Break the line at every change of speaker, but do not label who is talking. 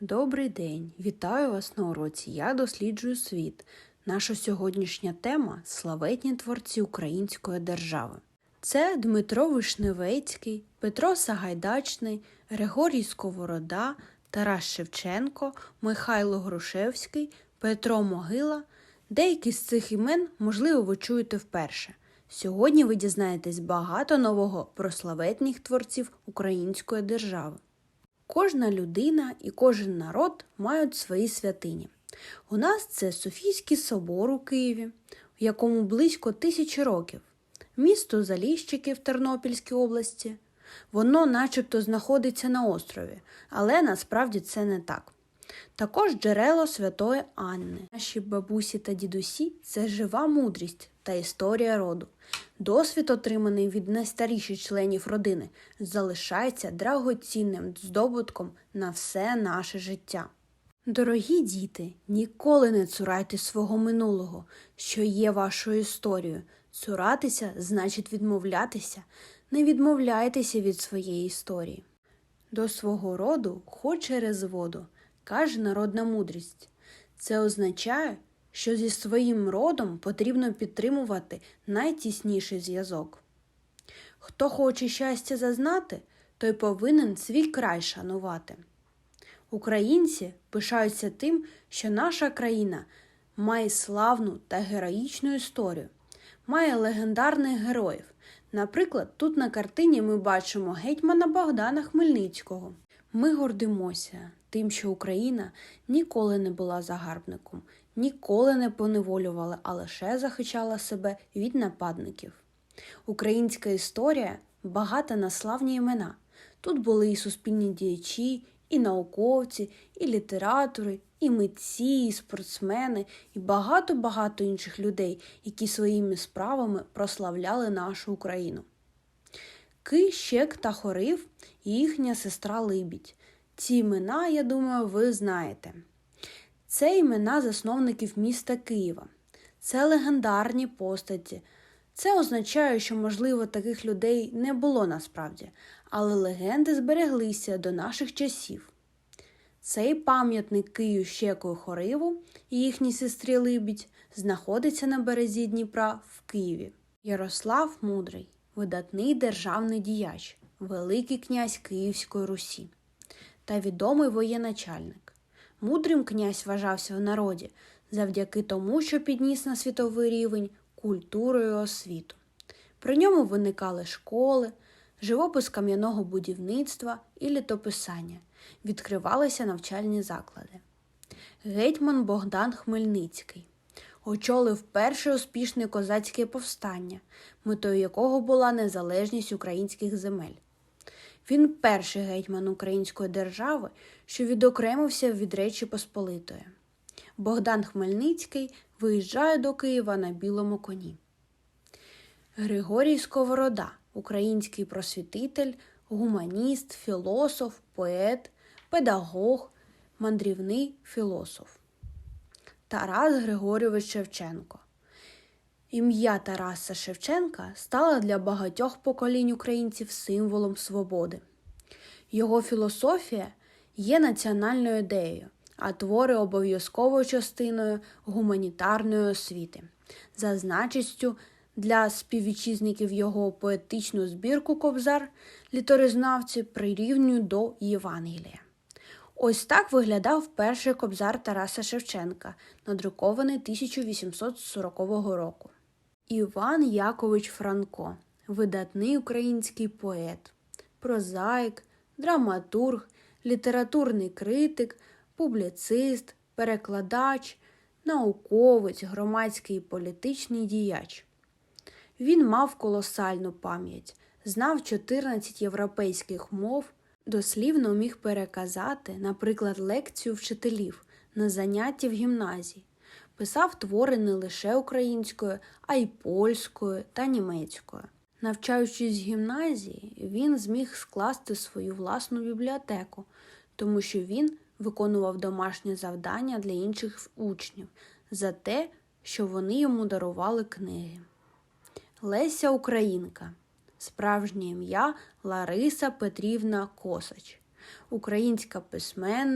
Добрий день! Вітаю вас на уроці. Я досліджую світ. Наша сьогоднішня тема славетні творці української держави. Це Дмитро Вишневецький, Петро Сагайдачний, Григорій Сковорода, Тарас Шевченко, Михайло Грушевський, Петро Могила. Деякі з цих імен, можливо, ви чуєте вперше. Сьогодні ви дізнаєтесь багато нового про славетних творців української держави. Кожна людина і кожен народ мають свої святині. У нас це Софійський собор у Києві, в якому близько тисячі років, місто Заліщики в Тернопільській області. Воно начебто знаходиться на острові, але насправді це не так. Також джерело Святої Анни. Наші бабусі та дідусі це жива мудрість та історія роду. Досвід, отриманий від найстаріших членів родини, залишається драгоцінним здобутком на все наше життя. Дорогі діти, ніколи не цурайте свого минулого, що є вашою історією. Цуратися значить відмовлятися. Не відмовляйтеся від своєї історії. До свого роду хоч через воду, каже народна мудрість. Це означає, що зі своїм родом потрібно підтримувати найтісніший зв'язок. Хто хоче щастя зазнати, той повинен свій край шанувати. Українці пишаються тим, що наша країна має славну та героїчну історію, має легендарних героїв. Наприклад, тут на картині ми бачимо гетьмана Богдана Хмельницького. Ми гордимося тим, що Україна ніколи не була загарбником, ніколи не поневолювала, а лише захищала себе від нападників. Українська історія багата на славні імена. Тут були і суспільні діячі, і науковці, і літератори, і митці, і спортсмени, і багато-багато інших людей, які своїми справами прославляли нашу Україну. Ки, Щек та Хорив і їхня сестра Либідь. Ці імена, я думаю, ви знаєте. Це імена засновників міста Києва. Це легендарні постаті. Це означає, що, можливо, таких людей не було насправді, але легенди збереглися до наших часів. Цей пам'ятник Кию Щеку Хориву і їхній сестрі Либідь знаходиться на березі Дніпра в Києві. Ярослав Мудрий, видатний державний діяч, Великий князь Київської Русі та відомий воєначальник. Мудрим князь вважався в народі завдяки тому, що підніс на світовий рівень культуру і освіту. При ньому виникали школи, живопис кам'яного будівництва і літописання, відкривалися навчальні заклади. Гетьман Богдан Хмельницький очолив перше успішне козацьке повстання, метою якого була незалежність українських земель. Він перший гетьман Української держави, що відокремився від Речі Посполитої. Богдан Хмельницький виїжджає до Києва на білому коні. Григорій Сковорода український просвітитель, гуманіст, філософ, поет, педагог, мандрівний філософ. Тарас Григорійович Шевченко. Ім'я Тараса Шевченка стало для багатьох поколінь українців символом свободи. Його філософія є національною ідеєю, а твори обов'язковою частиною гуманітарної освіти. За значістю для співвітчизників його поетичну збірку Кобзар літоризнавці прирівнюють до Євангелія. Ось так виглядав перший кобзар Тараса Шевченка, надрукований 1840 року. Іван Якович Франко, видатний український поет, прозаїк, драматург, літературний критик, публіцист, перекладач, науковець, громадський і політичний діяч. Він мав колосальну пам'ять, знав 14 європейських мов, дослівно міг переказати, наприклад, лекцію вчителів на занятті в гімназії, писав твори не лише українською, а й польською та німецькою. Навчаючись в гімназії, він зміг скласти свою власну бібліотеку, тому що він виконував домашні завдання для інших учнів за те, що вони йому дарували книги. Леся Українка. Справжнє ім'я Лариса Петрівна Косач, українська письменниця.